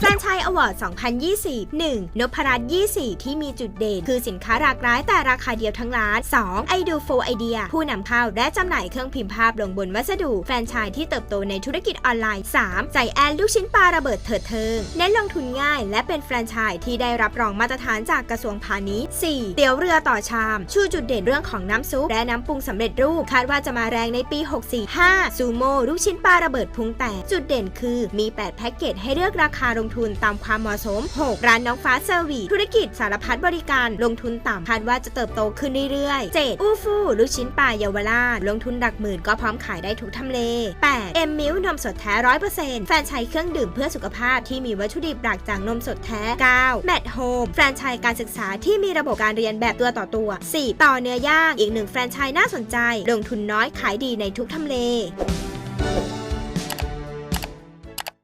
แฟรนไชส์อวอร์ด 2020 1. นพรัตน์24ที่มีจุดเด่น คือสินค้าหลากหลายแต่ราคาเดียวทั้งร้าน 2. ไอดูโฟไอเดีย ผู้นำเข้าและจำหน่ายเครื่องพิมพ์ภาพลงบนวัสดุ แฟรนไชส์ที่เติบโตในธุรกิจออนไลน์ 3. ใจแอนลูกชิ้นปลาระเบิดเถิดเทิงเน้นลงทุนง่ายและเป็นแฟรนไชส์ที่ได้รับรองมาตรฐานจากกระทรวงพาณิชย์ 4. เตี๋ยวเรือต่อชาม ชูจุดเด่นเรื่องของน้ำซุปและน้ำปรุงสำเร็จรูป คาดว่าจะมาแรงในปี 64 5. ซูโม่ลูกชิ้นปลาระเบิดพุงแตกจุดเด่นคือมี 8 แพ็กเกจให้เลือกราคาลงงทุนตามความเหมาะสม 6. ร้านน้องฟ้าเซอร์วิสธุรกิจสารพัดบริการลงทุนต่ำคาดว่าจะเติบโตขึ้นเรื่อยๆ 7. อูฟูลูกชิ้นปลาเยาวราชลงทุนหลักหมื่นก็พร้อมขายได้ทุกทำเล 8. เอ็มมิลนมสดแท้100%แฟรนไชส์เครื่องดื่มเพื่อสุขภาพที่มีวัตถุดิบหลักจากนมสดแท้ 9. แมทโฮมแฟรนไชส์การศึกษาที่มีระบบการเรียนแบบตัวต่อตัว 4. ต่อเนื้อย่างอีกหนึ่งแฟรนไชส์น่าสนใจ ลงทุนน้อยขายดีในทุกทำเล